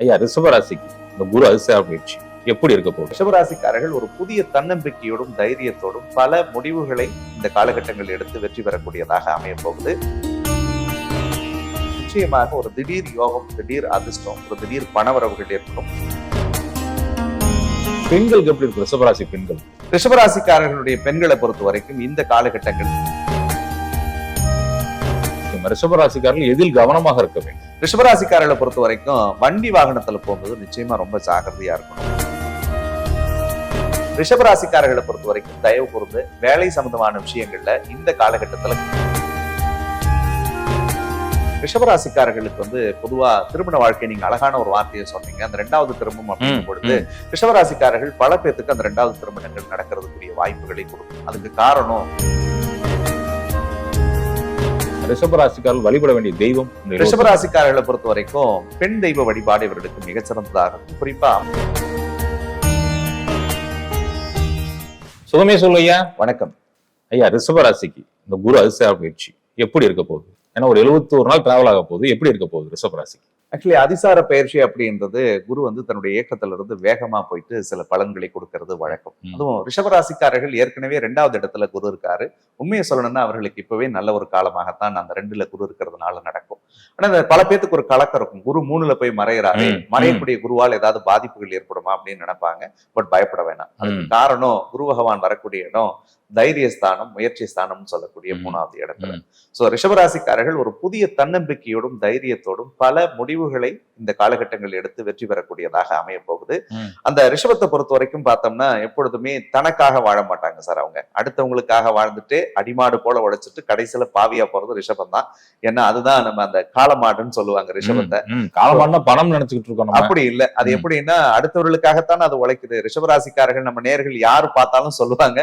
ஐயா ரிஷபராசிக்கு இந்த குரு அதிசய பயிற்சி எப்படி இருக்க போகுது? ரிஷபராசிக்காரர்கள் ஒரு புதிய தன்னம்பிக்கையோடும் தைரியத்தோடும் பல முடிவுகளை இந்த காலகட்டங்களில் எடுத்து வெற்றி பெறக்கூடியதாக அமைய போகுது. நிச்சயமாக ஒரு திடீர் யோகம் திடீர் அதிர்ஷ்டம் ஒரு திடீர் பணவரவுகள் ஏற்படும். பெண்களுக்கு எப்படி இருக்கு? ரிஷபராசி பெண்கள். ரிஷபராசிக்காரர்களுடைய பெண்களை பொறுத்த வரைக்கும் இந்த காலகட்டங்கள் நம்ம ரிஷபராசிக்காரர்கள் எதில் கவனமாக இருக்க வேண்டும்? ரிஷபராசிக்காரர்களை பொறுத்த வரைக்கும் வண்டி வாகனத்துல போகும்போது நிச்சயமா ரொம்ப ஜாகிரதையா இருக்கணும். ரிஷபராசிக்காரர்களை பொறுத்த வரைக்கும் தயவு கூர்ந்து வேலை சம்பந்தமான விஷயங்கள்ல இந்த காலகட்டத்துல ரிஷபராசிக்காரர்களுக்கு வந்து பொதுவா திருமண வாழ்க்கை நீங்க அழகான ஒரு வார்த்தையை சொன்னீங்க. அந்த ரெண்டாவது திருமணம் அப்படிங்கும் பொழுது ரிஷபராசிக்காரர்கள் பல பேத்துக்கு அந்த ரெண்டாவது திருமணங்கள் நடக்கிறதுக்குரிய வாய்ப்புகளை கொடுக்கும். அதுக்கு காரணம் ரிஷபராசிக்காரர்கள் வழிபட வேண்டிய தெய்வம் ரிஷபராசிக்காரர்களை பொறுத்த வரைக்கும் பெண் தெய்வ வழிபாடு இவர்களுக்கு மிகச்சிறந்ததாக குறிப்பா சுகமே ஐயா வணக்கம். ஐயா ரிஷபராசிக்கு இந்த குரு அதிசய பயிற்சி எப்படி இருக்க போகுது? ஏன்னா ஒரு 71 நாள் டிராவல் ஆக போகுது. எப்படி இருக்க போகுது ரிஷபராசிக்கு ஆக்சுவலி அதிசார பயிற்சி அப்படின்றது குரு வந்து தன்னுடைய இயக்கத்துல இருந்து வேகமா போயிட்டு சில பலன்களை கொடுக்கறது வழக்கம். அதுவும் ரிஷபராசிக்காரர்கள் ஏற்கனவே ரெண்டாவது இடத்துல குரு இருக்காரு. உண்மையை சொல்லணும்னா அவர்களுக்கு இப்பவே நல்ல ஒரு காலமாகத்தான் அந்த ரெண்டுல குரு இருக்கிறதுனால நடக்கும். ஆனா பல பேத்துக்கு ஒரு கலக்கம் இருக்கும். குரு மூணுல போய் மறையறாரு. மறையக்கூடிய குருவால் ஏதாவது பாதிப்புகள் ஏற்படுமா அப்படின்னு நினைப்பாங்க. பட் பயப்பட வேணாம். அதுக்கு. காரணம் குரு பகவான் வரக்கூடிய இடம். தைரியஸ்தானம் முயற்சி ஸ்தானம்னு சொல்லக்கூடிய. மூணாவது இடத்துல. சோ ரிஷபராசிக்காரர்கள் ஒரு புதிய தன்னம்பிக்கையோடும் தைரியத்தோடும் பல முடிவுகளை இந்த காலகட்டங்களில் எடுத்து வெற்றி பெறக்கூடியதாக அமைய போகுது. அந்த ரிஷபத்தை பொறுத்த வரைக்கும் பார்த்தோம்னா எப்பொழுதுமே தனக்காக வாழ மாட்டாங்க சார் அவங்க அடுத்தவங்களுக்காக வாழ்ந்துட்டு அடிமாடு போல உழைச்சிட்டு கடைசியில பாவியா போறது ரிஷபம் தான் ஏன்னா அதுதான் நம்ம அந்த காலமாடுன்னு சொல்லுவாங்க ரிஷபத்தை. காலமானா பணம் நினைச்சுக்கிட்டு இருக்கோம் அப்படி இல்ல அது. எப்படின்னா அடுத்தவர்களுக்காகத்தான் அது உழைக்குது ரிஷபராசிக்காரர்கள் நம்ம நேர்கள் யாரு பார்த்தாலும் சொல்லுவாங்க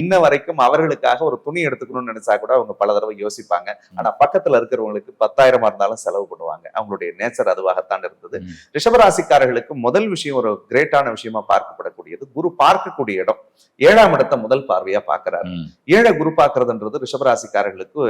இன்ன வரைக்கும் அவர்களுக்காக ஒரு துணி எடுத்துக்கணும்னு நினைச்சா கூட அவங்க பல தடவை யோசிப்பாங்க. ஆனா பக்கத்துல இருக்கிறவங்களுக்கு பத்தாயிரமா இருந்தாலும் செலவு பண்ணுவாங்க. அவங்களுடைய நேச்சர் அதுவாகத்தான் இருந்தது. ரிஷபராசிக்காரர்களுக்கு முதல் விஷயம் ஒரு கிரேட்டான விஷயமா பார்க்கப்படக்கூடியது. குரு பார்க்கக்கூடிய இடம். ஏழாம் இடத்தை முதல் பார்வையா பார்க்கிறாரு. ம். ஏழை குரு பார்க்கறதுன்றது ரிஷபராசிக்காரர்களுக்கு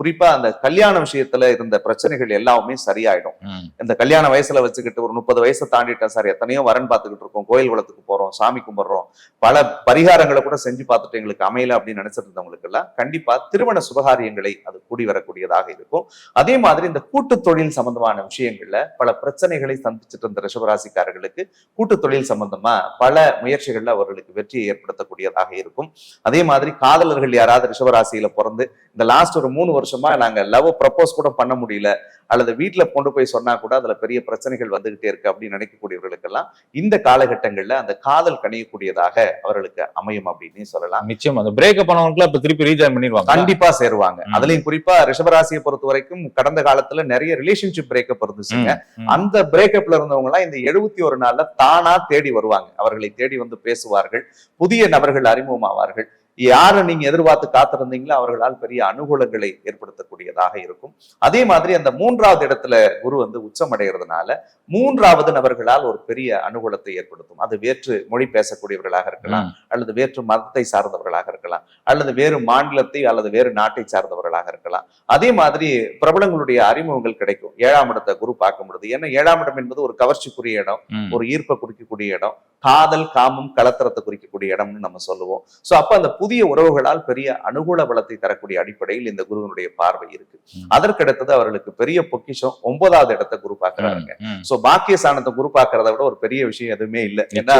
குறிப்பா அந்த கல்யாண விஷயத்துல இருந்த பிரச்சனைகள் எல்லாமே சரியாயிடும். இந்த கல்யாண வயசுல வச்சுக்கிட்டு ஒரு முப்பது வயசை தாண்டிட்டேன் சார். எத்தனையோ வரன் பார்த்துக்கிட்டு இருக்கோம். கோயில் குளத்துக்கு போறோம். சாமி கும்பிடுறோம். பல பரிகாரங்களை கூட செஞ்சு பார்த்துட்டு எங்களுக்கு அமையல. அப்படின்னு நினைச்சிட்டு இருந்தவங்களுக்கு எல்லாம் கண்டிப்பா திருமண சுபகாரியங்களை அது கூடி வரக்கூடியதாக இருக்கும். அதே மாதிரி இந்த கூட்டு தொழில் சம்பந்தமான விஷயங்கள்ல பல பிரச்சனைகளை சந்திச்சுட்டு இருந்த ரிஷபராசிக்காரர்களுக்கு கூட்டு தொழில் சம்பந்தமா பல முயற்சிகள்ல அவர்களுக்கு வெற்றியை ஏற்படுத்தக்கூடியதாக இருக்கும். அதே மாதிரி காதலர்கள் யாராவது ரிஷபராசியில பிறந்து இந்த லாஸ்ட் ஒரு மூணு வருஷமா நாங்க லவ் ப்ரப்போஸ் கூட பண்ண முடியல அல்லது வீட்டுல கொண்டு போய் சொன்னா கூட அதுல பெரிய பிரச்சனைகள் வந்துகிட்டே இருக்கு அப்படின்னு நினைக்கக்கூடியவர்களுக்கெல்லாம் இந்த காலகட்டங்கள்ல அந்த காதல் கணியக்கூடியதாக அவர்களுக்கு அமையும் அப்படின்னு சொல்லலாம். நிச்சயம். அந்த பிரேக்கப் பண்ணவங்களுக்குலாம் இப்ப திருப்பி ரீஜாயின் பண்ணிடுவாங்க கண்டிப்பா சேருவாங்க. அதுலயும் குறிப்பா ரிஷபராசியை பொறுத்த வரைக்கும் கடந்த காலத்துல நிறைய ரிலேஷன்ஷிப் பிரேக்கப் இருந்துச்சுங்க. அந்த பிரேக்கப்ல இருந்தவங்க எல்லாம் இந்த எழுபத்தி ஒரு நாள்ல தானா தேடி வருவாங்க. அவர்களை தேடி வந்து பேசுவார்கள். புதிய நபர்கள் அறிமுகமாவார்கள். யாரை நீங்க எதிர்பார்த்து காத்திருந்தீங்களோ அவர்களால் பெரிய அனுகூலங்களை ஏற்படுத்தக்கூடியதாக இருக்கும். அதே மாதிரி அந்த மூன்றாவது இடத்துல குரு வந்து உச்சமடைகிறதுனால மூன்றாவது நபர்களால் ஒரு பெரிய அனுகூலத்தை ஏற்படுத்தும். அது வேற்று மொழி பேசக்கூடியவர்களாக இருக்கலாம். அல்லது வேற்று மதத்தை சார்ந்தவர்களாக இருக்கலாம் அல்லது வேறு மாநிலத்தை அல்லது வேறு நாட்டை சார்ந்தவர்களாக இருக்கலாம். அதே மாதிரி பிரபலங்களுடைய அறிமுகங்கள் கிடைக்கும். ஏழாம் இடத்தை குரு பார்க்க முடியுது ஏன்னா ஏழாம் இடம் என்பது ஒரு கவர்ச்சிக்குரிய இடம். ஒரு ஈர்ப்பை குறிக்கக்கூடிய இடம். காதல் காமம் கலத்தரத்தை குறிக்கக்கூடிய இடம்னு நம்ம சொல்லுவோம். சோ அப்ப அந்த புதிய உறவுகளால் பெரிய அனுகூல பலத்தை தரக்கூடிய அடிப்படையில் இந்த குருவினுடைய பார்வை இருக்கு. அதற்கடுத்தது அவர்களுக்கு பெரிய பொக்கிஷம் ஒன்பதாவது இடத்தை குரு பார்க்கறாங்க ம். சோ பாக்கிய ஸ்தானத்தை குரு பார்க்கறத விட ஒரு பெரிய விஷயம் எதுவுமே இல்லை. ஏன்னா.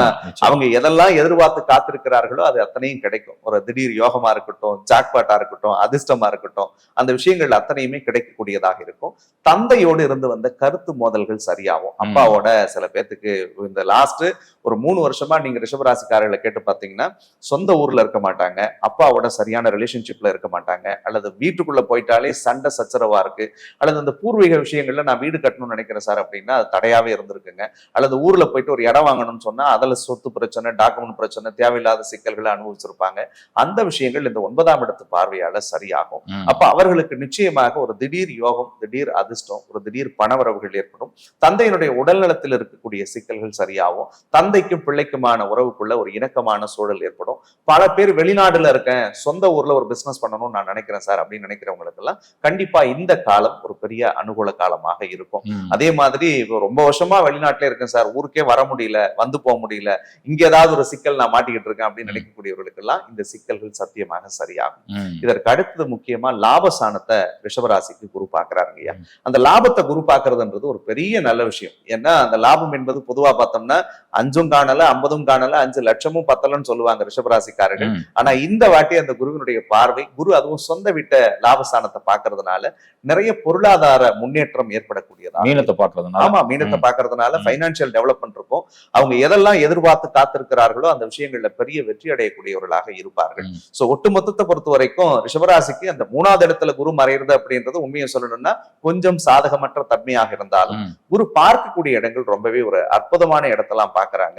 அவங்க எதெல்லாம் எதிர்பார்த்து காத்திருக்கிறார்களோ அது அத்தனையும் கிடைக்கும். ஒரு திடீர் யோகமா இருக்கட்டும் ஜாக்பாட்டா இருக்கட்டும் அதிர்ஷ்டமா இருக்கட்டும் அந்த விஷயங்கள் அத்தனையுமே கிடைக்கக்கூடியதாக இருக்கும். தந்தையோடு இருந்து வந்த கருத்து மோதல்கள் சரியாகும். அப்பாவோட சில பேர்த்துக்கு இந்த லாஸ்ட் ஒரு மூணு வருஷமா நீங்க ரிஷபராசிக்காரர்களை கேட்டு பாத்தீங்கன்னா சொந்த ஊர்ல இருக்க மாட்டாங்க. அப்பாவோட சரியான ரிலேஷன்ஷிப்ல இருக்க மாட்டாங்க. அல்லது வீட்டுக்குள்ள போயிட்டாலே சண்டை சச்சரவா இருக்கு. அல்லது அந்த பூர்வீக விஷயங்கள்ல நான் வீடு கட்டணும்னு நினைக்கிறேன் சார் அப்படின்னா அது தடையாவே இருந்திருக்குங்க. அல்லது ஊர்ல போயிட்டு ஒரு இடம் வாங்கணும்னு சொன்னா அதுல சொத்து பிரச்சனை டாக்குமெண்ட் பிரச்சனை தேவையில்லாத சிக்கல்களை அனுபவிச்சிருப்பாங்க. அந்த விஷயங்கள் இந்த ஒன்பதாம் இடத்து பார்வையால சரியாகும். அப்ப அவர்களுக்கு நிச்சயமாக ஒரு திடீர் யோகம் திடீர் அதிர்ஷ்டம் ஒரு திடீர் பணவரவுகள் ஏற்படும். தந்தையினுடைய உடல்நலத்தில் இருக்கக்கூடிய சிக்கல்கள் சரியாகும். தந்தைக்கும் பிள்ளைக்குமான உறவுக்குள்ள ஒரு இணக்கமான சூழல் ஏற்படும். பல பேர் வெளிநாடுல இருக்கேன் சொந்த ஊர்ல ஒரு பிசினஸ் பண்ணணும்னு நான் நினைக்கிறேன் சார் அப்படின்னு நினைக்கிறவங்களுக்கு எல்லாம் கண்டிப்பா இந்த காலம் ஒரு பெரிய அனுகூல காலமாக இருக்கும். அதே மாதிரி ரொம்ப வருஷமா வெளிநாட்டுல இருக்கேன் சார் ஊருக்கே வர முடியல வந்து போக முடியல இங்க ஏதாவது ஒரு சிக்கல் நான் மாட்டிக்கிட்டு இருக்கேன் அப்படின்னு நினைக்கக்கூடியவர்களுக்கு எல்லாம் இந்த சிக்கல்கள் சத்தியமாக சரியாகும். இதற்கு அடுத்தது முக்கியமா லாபஸ்தானத்தை ரிஷபராசிக்கு குரு பாக்குறாருங்க ஐயா. அந்த லாபத்தை குரு பாக்குறதுன்றது ஒரு பெரிய நல்ல விஷயம் ஏன்னா அந்த லாபம் என்பது பொதுவா பார்த்தோம்னா அஞ்சும் காணல ஐம்பதும் காணல அஞ்சு லட்சமும் பத்தலன்னு சொல்லுவாங்க ரிஷபராசிக்காரர்கள் ம். ஆனா இந்த வாட்டி அந்த குருவினுடைய பார்வை குரு அதுவும் சொந்த வீட்ட லாபஸ்தானத்தை பாக்குறதுனால நிறைய பொருளாதார முன்னேற்றம் ஏற்படக்கூடியதா மீனத்தை பாக்குறதுனால ஆமா மீனத்தை. பாக்குறதுனால. பைனான்சியல் டெவலப்மெண்ட் இருக்கும் அவங்க எதெல்லாம் எதிர்பார்த்து காத்திருக்கிறார்களோ அந்த விஷயங்கள்ல பெரிய வெற்றி அடையக்கூடியவர்களாக இருப்பார்கள். சோ ஒட்டுமொத்தத்தை பொறுத்த வரைக்கும் ரிஷபராசிக்கு அந்த மூணாவது இடத்துல குரு மறையிறது அப்படின்றது உண்மையை சொல்லணும்னா கொஞ்சம் சாதகமற்ற தன்மையாக இருந்தாலும். குரு பார்க்கக்கூடிய இடங்கள் ரொம்பவே ஒரு அற்புதமான இடத்தெல்லாம் பாக்குறாங்க.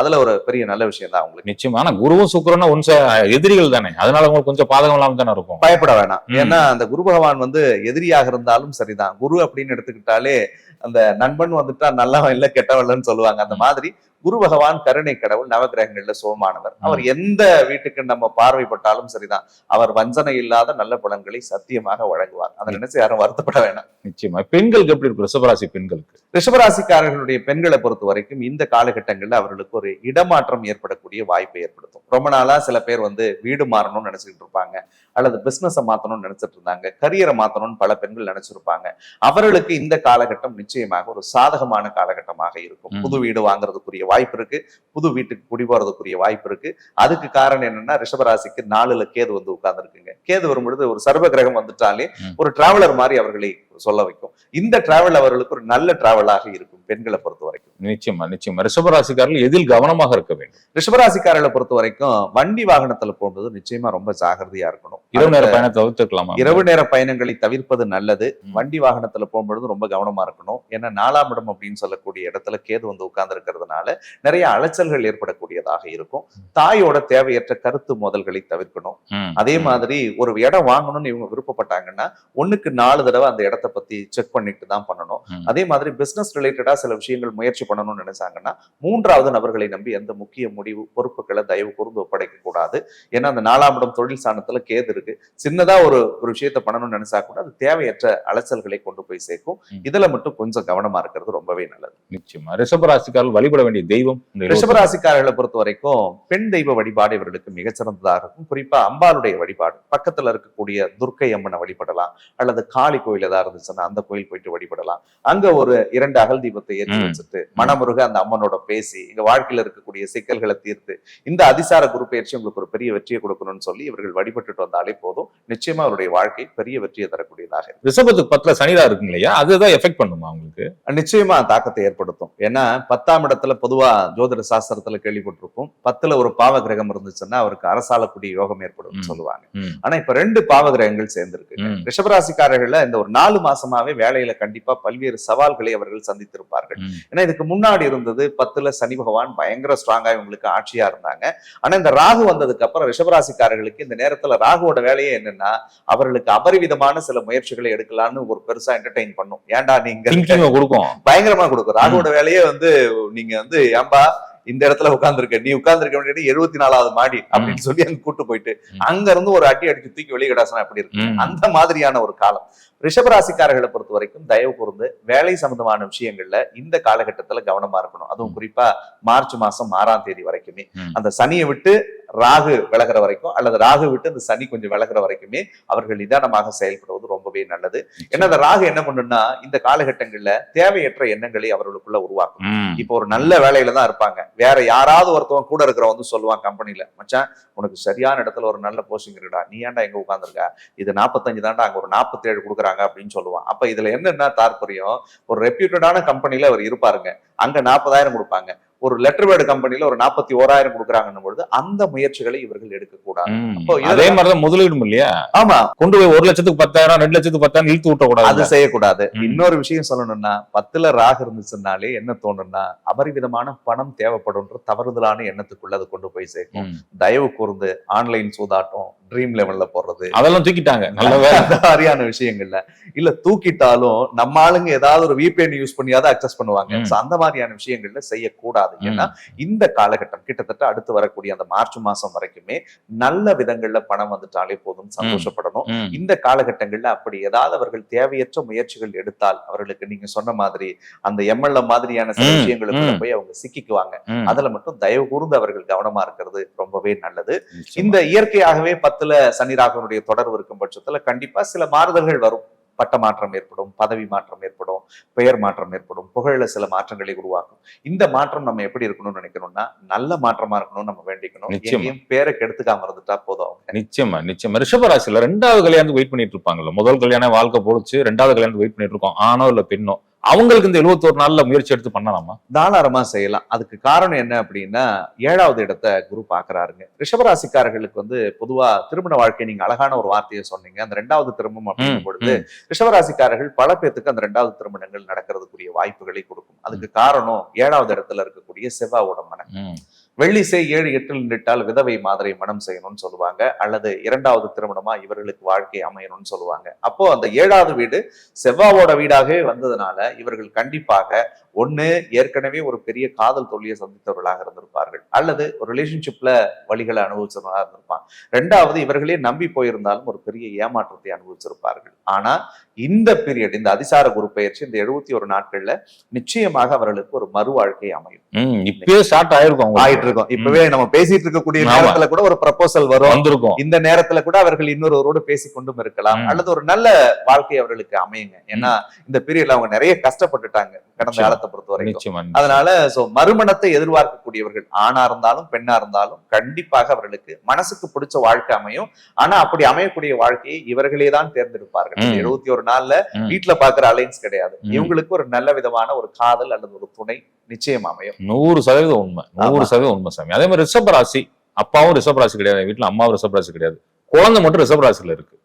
அதுல ஒரு பெரிய நல்ல விஷயம் தான் அவங்களுக்கு நிச்சயமா ஆனா குருவும் சுக்கிரனும் ஒன்ச எதிரிகள் தானே. அதனால உங்களுக்கு கொஞ்சம் பாதகம் இல்லாம தானே இருக்கும். பயப்பட வேணாம். ஏன்னா அந்த குரு பகவான் வந்து எதிரியாக இருந்தாலும் சரிதான். குரு அப்படின்னு எடுத்துக்கிட்டாலே அந்த நண்பன் வந்துட்டா நல்லவன் இல்ல கெட்டவன்லன்னு சொல்லுவாங்க. அந்த மாதிரி குரு பகவான் கருணை கடவுள் நவகிரகங்கள்ல சோமானவர். அவர் எந்த வீட்டுக்கு நம்ம பார்வைப்பட்டாலும் சரிதான். அவர் வஞ்சனை இல்லாத நல்ல பலன்களை சத்தியமாக வழங்குவார். அதை நினைச்சு யாரும் வருத்தப்பட வேணாம். நிச்சயமா. பெண்களுக்கு எப்படி இருக்கும்? ரிஷபராசி பெண்களுக்கு. ரிஷபராசிக்காரர்களுடைய பெண்களை பொறுத்த வரைக்கும் இந்த காலகட்டங்கள்ல அவர்களுக்கு ஒரு இடமாற்றம் ஏற்படக்கூடிய வாய்ப்பை ஏற்படுத்தும். ரொம்ப நாளா சில பேர் வந்து வீடு மாறணும்னு நினைச்சிட்டு இருப்பாங்க. அல்லது பிசினஸை மாத்தணும்னு நினைச்சிட்டு இருந்தாங்க. கரியரை மாத்தணும்னு பல பெண்கள் நினைச்சிருப்பாங்க. அவர்களுக்கு இந்த காலகட்டம் நிச்சயமாக ஒரு சாதகமான காலகட்டமாக இருக்கும். புது வீடு வாங்குறதுக்குரிய வாய்ப்பு இருக்கு புது வீட்டுக்கு குடி போறதுக்குரிய வாய்ப்பு இருக்கு அதுக்கு காரணம் என்னன்னா ரிஷபராசிக்கு நாலுல கேது வந்து உட்கார்ந்துருக்குங்க. கேது வரும்பொழுது ஒரு சர்வ கிரகம் வந்துட்டாலே. ஒரு டிராவலர் மாதிரி அவர்களை சொல்ல வைக்கும். இந்த டிராவல் அவர்களுக்கு ஒரு நல்ல டிராவலாக இருக்கும் பெண்களை பொறுத்த வரைக்கும். நிச்சயமா நிச்சயமா. ரிஷபராசிக்காரர்கள் எதில் கவனமாக இருக்க வேண்டும்? ரிஷபராசிக்காரர்களை பொறுத்த வரைக்கும் வண்டி வாகனத்துல போகும்போது நிச்சயமா ரொம்ப ஜாகிரதையா இருக்கணும். இரவு நேர பயணத்தை தவிர்த்துக்கலாமா? இரவு நேர பயணங்களை தவிர்ப்பது நல்லது. வண்டி வாகனத்துல போகும்பொழுது ரொம்ப கவனமா இருக்கணும். ஏன்னா நாலாம் இடம் அப்படின்னு சொல்லக்கூடிய இடத்துல கேது வந்து உட்கார்ந்து இருக்கிறதுனால நிறைய அலைச்சல்கள் ஏற்படக்கூடியதாக இருக்கும். தாயோட தேவையற்ற கருத்து மோதல்களை தவிர்க்கணும். அதே மாதிரி ஒரு இடம் வாங்கணும்னு இவங்க விருப்பப்பட்டாங்கன்னா ஒண்ணுக்கு நாலு தடவை அந்த இடத்த பத்தி செக் பண்ணிட்டு தான் பண்ணணும். அதே மாதிரி பிசினஸ் ரிலேட்டடா சில விஷயங்கள் முயற்சி பண்ணணும்னு நினைச்சாங்கன்னா மூன்றாவது நபர்களை நம்பி எந்த முக்கிய முடிவு பொறுப்புகளை தயவு கூர்ந்து ஒப்படைக்க கூடாது. ஏன்னா அந்த நாலாம் இடம் தொழில் சாணத்துல கேது இருக்கு. சின்னதா ஒரு ஒரு விஷயத்த பண்ணணும்னு நினைச்சா கூட அது தேவையற்ற அலைச்சல்களை கொண்டு போய் சேர்க்கும். இதுல மட்டும் கொஞ்சம் கவனமா இருக்கிறது ரொம்பவே நல்லது. நிச்சயமா. ரிஷபராசிக்காரர்கள் வழிபட வேண்டிய தெய்வம் ரிஷபராசிக்காரர்களை பொறுத்த வரைக்கும் பெண் தெய்வ வழிபாடு இவர்களுக்கு மிகச்சிறந்ததாக இருக்கும். குறிப்பா அம்பாளுடைய வழிபாடு. பக்கத்துல இருக்கக்கூடிய துர்க்கை அம்மனை வழிபடலாம். அல்லது காளி கோயில் ஏதாவது இருந்துச்சுன்னா அந்த கோயில் போயிட்டு வழிபடலாம் அங்க ஒரு இரண்டு அகல் தீபத்தை ஏற்றி. வச்சுட்டு மனமுருக அந்த அம்மனோட பேசி இங்க வாழ்க்கையில இருக்கக்கூடிய சிக்கல்களை தீர்த்து இந்த அதிசார குரு பயிற்சி உங்களுக்கு ஒரு பெரிய வெற்றியை கொடுக்கணும்னு சொல்லி இவர்கள் வழிபட்டுட்டு வந்தாலே போதும் நிச்சயமா அவருடைய வாழ்க்கை பெரிய வெற்றியை தரக்கூடியதாக. ரிஷபத்துக்கு பத்துல சனிதா இருக்குங்க இல்லையா அதுதான் எஃபெக்ட் பண்ணுமா உங்களுக்கு நிச்சயமா தாக்கத்தை ஏற்படுத்தும் ஏன்னா பத்தாம் இடத்துல பொதுவா ஜோதிட சாஸ்திரத்துல கேள்விப்பட்டிருப்போம் பத்துல ஒரு பாவ கிரகம் இருந்துச்சுன்னா அவருக்கு அரசாலக்கூடிய யோகம் ஏற்படும். சொல்லுவாங்க. ஆனா இப்ப ரெண்டு பாவ கிரகங்கள் சேர்ந்திருக்கு ம். ரிஷபராசிக்காரர்கள்ல இந்த ஒரு நாலு மாசமாவே வேலையில கண்டிப்பா பல்வேறு சவால்களை அவர்கள் சந்தித்திருப்பார்கள். ஏன்னா இதுக்கு முன்னாடி இருந்தது பத்துல சனி பகவான் பயங்கர ஸ்ட்ராங்கா இவங்களுக்கு ஆட்சியா இருந்தாங்க. ஆனா இந்த ராகு வந்ததுக்கு அப்புறம் ரிஷபராசிக்காரர்களுக்கு இந்த நேரத்துல ராகுவோட வேலையே என்னன்னா அவர்களுக்கு அபரிவிதமான சில முயற்சிகளை எடுக்கலாம்னு ஒரு பெருசா என்டர்டெயின் பண்ணும். ஏன்டா நீங்க கொடுக்கும். பயங்கரமா கொடுக்கும். ராகுவோட வேலையே வந்து நீங்க வந்து ஏம்பா இந்த இடத்துல உட்கார்ந்துருக்க நீ உட்கார்ந்துருக்க வேண்டிய எழுபத்தி நாலாவது மாடி அப்படின்னு சொல்லி அங்க கூட்டு போயிட்டு. அங்க இருந்து ஒரு அடி அடிச்சு தூக்கி வெளியிடாசனா அப்படி இருக்கு. அந்த மாதிரியான ஒரு காலம் ரிஷபராசிக்காரர்களை பொறுத்த வரைக்கும் தயவு கூர்ந்து வேலை சம்பந்தமான விஷயங்கள்ல இந்த காலகட்டத்துல கவனமா இருக்கணும் அதுவும். குறிப்பா மார்ச் மாசம் ஆறாம் தேதி வரைக்குமே. அந்த சனியை விட்டு ராகு விலகிற வரைக்கும் அல்லது ராகு விட்டு அந்த சனி கொஞ்சம் விலகிற வரைக்குமே அவர்கள் நிதானமாக செயல்படுவது ரொம்பவே நல்லது. ஏன்னா அந்த ராகு என்ன பண்ணுன்னா இந்த காலகட்டங்கள்ல தேவையற்ற எண்ணங்களை அவர்களுக்குள்ள உருவாக்கும். இப்போ ஒரு நல்ல வேலையில தான் இருப்பாங்க. வேற யாராவது ஒருத்தவன் கூட இருக்கிறவன் வந்து சொல்லுவான் கம்பெனில மச்சான் உனக்கு சரியான இடத்துல ஒரு நல்ல போஸ்டிங் இருக்குடா. நீ ஏன்டா எங்க உட்காந்துருக்க இது நாற்பத்தஞ்சு தான்டா அங்க ஒரு நாற்பத்தேழு கொடுக்குறாங்க அப்படின்னு சொல்லுவான். அப்ப இதுல என்னன்னா தாற்பயம்? ஒரு ரெப்யூட்டடான கம்பெனில அவர் இருப்பாருங்க. அங்க நாற்பதாயிரம் கொடுப்பாங்க. ஒரு லெட்டர் வேர்டு கம்பெனில ஒரு நாற்பத்தி ஓராயிரம் கொடுக்குறாங்கன்னும் பொழுது அந்த முயற்சிகளை இவர்கள் எடுக்கக்கூடாது. அப்போ அதே மாதிரிதான் முதலீடும் இல்லையா? ஆமா. கொண்டு போய் ஒரு லட்சத்துக்கு பத்தாயிரம் ரெண்டு லட்சத்துக்கு பத்தாயிரம் இழுத்து விட்ட அது கூடாது செய்யக்கூடாது. இன்னொரு விஷயம் சொல்லணும்னா பத்துல ராகு இருந்துச்சுன்னாலே என்ன தோணும்னா அபரிவிதமான பணம் தேவைப்படும்ன்ற தவறுதலான எண்ணத்துக்குள்ள அது கொண்டு போய் சேர்க்கும். தயவு கூர்ந்து ஆன்லைன் சூதாட்டம் ட்ரீம் லெவல்ல போடுறது. அதெல்லாம் தூக்கிட்டாங்க. நல்ல மாதிரியான விஷயங்கள்ல. இல்ல தூக்கிட்டாலும் நம்ம ஆளுங்க ஏதாவது ஒரு VPN யூஸ் பண்ணியாவது அக்சஸ் பண்ணுவாங்க. அந்த மாதிரியான விஷயங்கள்ல செய்யக்கூடாது. ஏன்னா இந்த காலகட்டம் கிட்டத்தட்ட அடுத்து வரக்கூடிய அந்த மார்ச் மாசம் வரைக்குமே நல்ல விதங்கள்ல பணம் வந்துட்டாலே போதும் சந்தோஷப்படணும். இந்த காலகட்டங்கள்ல அப்படி ஏதாவது அவர்கள் தேவையற்ற முயற்சிகள் எடுத்தால் அவர்களுக்கு நீங்க சொன்ன மாதிரி அந்த எம்எல்ஏ மாதிரியான சில ம். போய் அவங்க சிக்கிக்குவாங்க. அதுல மட்டும் தயவு கூர்ந்து அவர்கள் கவனமா இருக்கிறது ரொம்பவே நல்லது. இந்த இயற்கையாகவே பத்துல சனி ராகுனுடைய தொடர்பு இருக்கும் பட்சத்துல கண்டிப்பா சில மாறுதல்கள் வரும் பட்ட மாற்றம் ஏற்படும் பதவி மாற்றம் ஏற்படும் பெயர் மாற்றம் ஏற்படும் புகழ்ல சில மாற்றங்களை உருவாக்கும். இந்த மாற்றம் நம்ம எப்படி இருக்கணும்னு நினைக்கணும்னா நல்ல மாற்றமா இருக்கணும்னு நம்ம வேண்டிக்கணும். நிச்சயமா. பேரை கெடுத்துக்காம இருந்துட்டா போதும். நிச்சயமா நிச்சயமா. ரிஷபராசில ரெண்டாவது கல்யாணத்துக்கு வெயிட் பண்ணிட்டு இருப்பாங்கல்ல. முதல் கல்யாணம் வாழ்க்கை போடுச்சு ரெண்டாவது கல்யாணத்துக்கு வெயிட் பண்ணிட்டு இருக்கோம். ஆணோ இல்ல பெண்ணோ? அவங்களுக்கு இந்த 71 நாள்ல முயற்சி எடுத்து பண்ணலாமா? தாராளமா செய்யலாம். அதுக்கு காரணம் என்ன அப்படின்னா ஏழாவது இடத்தை குரு பாக்குறாருங்க. ரிஷபராசிக்காரர்களுக்கு வந்து பொதுவா திருமண வாழ்க்கை நீங்க அழகான ஒரு வார்த்தையை சொன்னீங்க. அந்த ரெண்டாவது திருமணம் அப்படிங்கும் பொழுது. ரிஷபராசிக்காரர்கள் பல பேத்துக்கு அந்த ரெண்டாவது திருமணங்கள் நடக்கிறதுக்குரிய வாய்ப்புகளை கொடுக்கும். அதுக்கு காரணம் ஏழாவது இடத்துல இருக்கக்கூடிய செவ்வாவோட மனம் ம். வெள்ளிசை ஏழு எட்டில் நின்றுட்டால் விதவை மாதிரி மனம் செய்யணும்னு சொல்லுவாங்க அல்லது இரண்டாவது திருமணமா இவர்களுக்கு வாழ்க்கை அமையணும்னு சொல்லுவாங்க அப்போ அந்த ஏழாவது வீடு செவ்வாவோட வீடாகவே வந்ததுனால இவர்கள் கண்டிப்பாக ஒண்ணு ஏற்கனவே ஒரு பெரிய காதல் தொல்லியை சந்தித்தவர்களாக இருந்திருப்பார்கள் அல்லது ஒரு ரிலேஷன்ஷிப்ல வழிகளை அனுபவிச்சவர்களாக இருந்திருப்பாங்க ரெண்டாவது இவர்களே நம்பி போயிருந்தாலும் ஒரு பெரிய ஏமாற்றத்தை அனுபவிச்சிருப்பார்கள் ஆனா இந்த பீரியட் இந்த அதிசார குரு பயிற்சி இந்த எழுபத்தி ஒரு நாட்கள்ல நிச்சயமாக அவர்களுக்கு ஒரு மறு வாழ்க்கை அமையும். இப்பயே ஸ்டார்ட் ஆயிருக்கும். ஆயிட்டு இருக்கோம் இப்பவே நம்ம பேசிட்டு இருக்கக்கூடிய. நேரத்துல கூட ஒரு ப்ரப்போசல் வரும் வந்திருக்கும் இந்த நேரத்துல கூட அவர்கள் இன்னொருவரோடு பேசிக் கொண்டும் இருக்கலாம். அல்லது ஒரு நல்ல வாழ்க்கை அவர்களுக்கு அமையுங்க ஏன்னா இந்த பீரியட்ல அவங்க நிறைய கஷ்டப்பட்டுட்டாங்க கடந்த. காலத்தை பொறுத்த வரைக்கும் அதனால சோ மறுமணத்தை எதிர்பார்க்கக்கூடியவர்கள் ஆணா இருந்தாலும் பெண்ணா இருந்தாலும் கண்டிப்பாக அவர்களுக்கு மனசுக்கு பிடிச்ச வாழ்க்கை அமையும் ஆனா அப்படி அமையக்கூடிய வாழ்க்கையை இவர்களே தான் தேர்ந்தெடுப்பார்கள். எழுபத்தி ஒரு நாள்ல. வீட்டுல பாக்குற அலைன்ஸ் கிடையாது. இவங்களுக்கு ஒரு நல்ல விதமான ஒரு காதல் அல்லது ஒரு துணை நிச்சயம் அமையும் நூறு சதவீதம் உண்மை நூறு. சதவீதம் உண்மை சாமி. அதே மாதிரி ரிஷபராசி அப்பாவும் ரிஷபராசி கிடையாது. வீட்டுல அம்மாவும் ரிஷபராசி கிடையாது. குழந்தை மட்டும் ரிஷபராசில இருக்கு.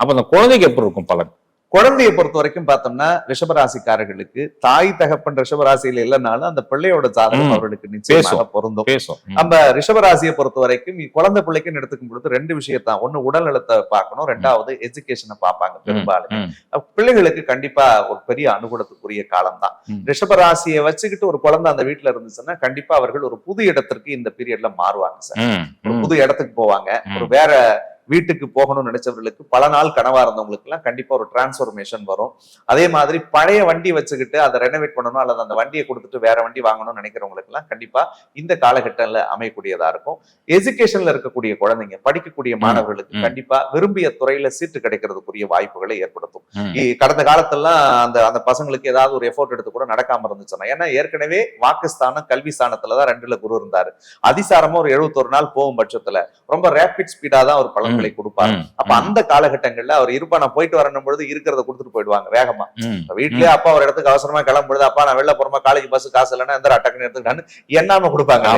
அப்ப அந்த குழந்தைக்கு எப்படி இருக்கும் பலன்? குழந்தையை பொறுத்த வரைக்கும் பார்த்தோம்னா ரிஷபராசிக்காரர்களுக்கு தாய் தகப்பன் ரிஷபராசியில இல்லைனாலும் அந்த பிள்ளையோட ஜாதகம். அவர்களுக்கு நிச்சயமாக. பொருந்தும். நம்ம ரிஷபராசியை பொறுத்த வரைக்கும் குழந்தை பிள்ளைக்குன்னு எடுத்துக்கும் பொழுது ரெண்டு விஷயத்தான் ஒண்ணு உடல் நலத்தை பார்க்கணும் ரெண்டாவது எஜுகேஷனை பார்ப்பாங்க பெரும்பாலும் பிள்ளைகளுக்கு கண்டிப்பா ஒரு பெரிய அனுகூலத்துக்குரிய காலம் தான். ரிஷபராசியை வச்சுக்கிட்டு ஒரு குழந்தை அந்த வீட்டுல இருந்துச்சுன்னா கண்டிப்பா அவர்கள் ஒரு புது இடத்திற்கு இந்த பீரியட்ல மாறுவாங்க சார். ஒரு. புது இடத்துக்கு போவாங்க. ஒரு வேற வீட்டுக்கு போகணும்னு நினைச்சவர்களுக்கு பல நாள் கனவா இருந்தவங்களுக்கு எல்லாம் கண்டிப்பா ஒரு டிரான்ஸ்ஃபர்மேஷன் வரும். அதே மாதிரி பழைய வண்டி வச்சுக்கிட்டு அதை ரெனோவேட் பண்ணணும் அல்லது அந்த வண்டியை கொடுத்துட்டு வேற வண்டி வாங்கணும்னு நினைக்கிறவங்களுக்கு எல்லாம் கண்டிப்பா இந்த காலகட்டத்துல அமையக்கூடியதா இருக்கும். எஜுகேஷன்ல இருக்கக்கூடிய குழந்தைங்க படிக்கக்கூடிய மாணவர்களுக்கு. கண்டிப்பா விரும்பிய துறையில சீட்டு கிடைக்கிறதுக்குரிய வாய்ப்புகளை ஏற்படுத்தும். கடந்த காலத்தெல்லாம் அந்த அந்த பசங்களுக்கு ஏதாவது ஒரு எஃபோர்ட் எடுத்து கூட நடக்காம இருந்துச்சுன்னா ஏன்னா ஏற்கனவே வாக்குஸ்தானம் கல்வி ஸ்தானத்துலதான் ரெண்டுல குரு இருந்தாரு. அதிசாரமா ஒரு 71 நாள் போகும் பட்சத்துல ரொம்ப ரேபிட் ஸ்பீடா தான் ஒரு பலன்களை கொடுப்பாரு. அப்ப அந்த காலகட்டங்கள்ல அவர் இருப்பா நான் போயிட்டு வரணும் பொழுது இருக்கிறத கொடுத்துட்டு போயிடுவாங்க வேகமா. வீட்லயே அப்பா ஒரு இடத்துக்கு அவசரமா கிளம்புறது அப்பா நான் வெளில போறமா காலேஜ் பஸ் காசு இல்லைன்னா எந்த டக்குன்னு எடுத்துக்கிட்டான்னு எண்ணாம கொடுப்பாங்க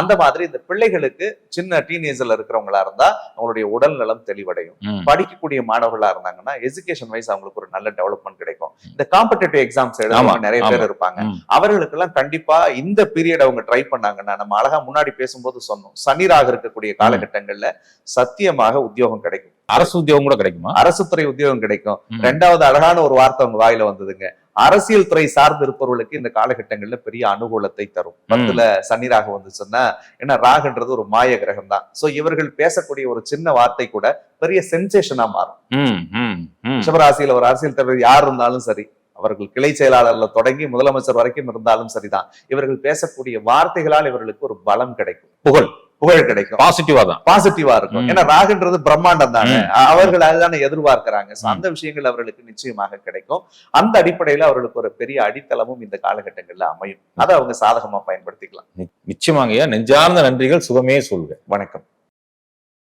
அந்த மாதிரி இந்த பிள்ளைகளுக்கு சின்ன டீனேஜ்ல இருக்கிறவங்களா இருந்தா அவங்களுடைய உடல் நலம் தெளிவடையும். படிக்கக்கூடிய மாணவர்களா இருந்தாங்கன்னா எஜுகேஷன் வைஸ் அவங்களுக்கு ஒரு நல்ல டெவலப்மெண்ட் கிடைக்கும். இந்த காம்படிட்டிவ் எக்ஸாம்ஸ் நிறைய பேர். இருப்பாங்க. அவர்களுக்கு எல்லாம் கண்டிப்பா இந்த பீரியட் அவங்க ட்ரை பண்ணாங்கன்னா நம்ம அழகா முன்னாடி பேசும்போது சொன்னோம். சனிராக இருக்கக்கூடிய காலகட்டங்கள்ல சத்தியமாக உத்தியோகம் கிடைக்கும். அரசு உத்தியோகம் கூட கிடைக்குமா? அரசு துறை உத்தியோகம் கிடைக்கும். ரெண்டாவது அழகான ஒரு வார்த்தை அவங்க வாயில வந்ததுங்க. அரசியல் துறை சார்ந்து இருப்பவர்களுக்கு இந்த காலகட்டங்கள்ல பெரிய அனுகூலத்தை தரும். பத்துல சனி ராகு வந்துச்சுன்னா ஏன்னா ராகுன்றது ஒரு மாய கிரகம் தான். சோ இவர்கள் பேசக்கூடிய ஒரு சின்ன வார்த்தை கூட பெரிய சென்சேஷனா மாறும். ரிஷபராசியில ஒரு அரசியல் தலைவர் யார் இருந்தாலும் சரி அவர்கள் கிளை செயலாளர்ல தொடங்கி முதலமைச்சர் வரைக்கும் இருந்தாலும் சரிதான். இவர்கள் பேசக்கூடிய வார்த்தைகளால் இவர்களுக்கு ஒரு பலம் கிடைக்கும். புகழ். புகழ் கிடைக்கும். பாசிட்டிவா தான். பாசிட்டிவா இருக்கும். ஏன்னா ராகுன்றது பிரம்மாண்டம் தானே. அவர்கள் அதுதானே எதிர்பார்க்கிறாங்க. அந்த விஷயங்கள் அவர்களுக்கு நிச்சயமாக கிடைக்கும். அந்த அடிப்படையில அவர்களுக்கு ஒரு பெரிய அடித்தளமும் இந்த காலகட்டங்கள்ல அமையும். அதை அவங்க சாதகமா பயன்படுத்திக்கலாம். நிச்சயமாங்கய்யா. நெஞ்சார்ந்த நன்றிகள். சுகமே சொல்க. வணக்கம்.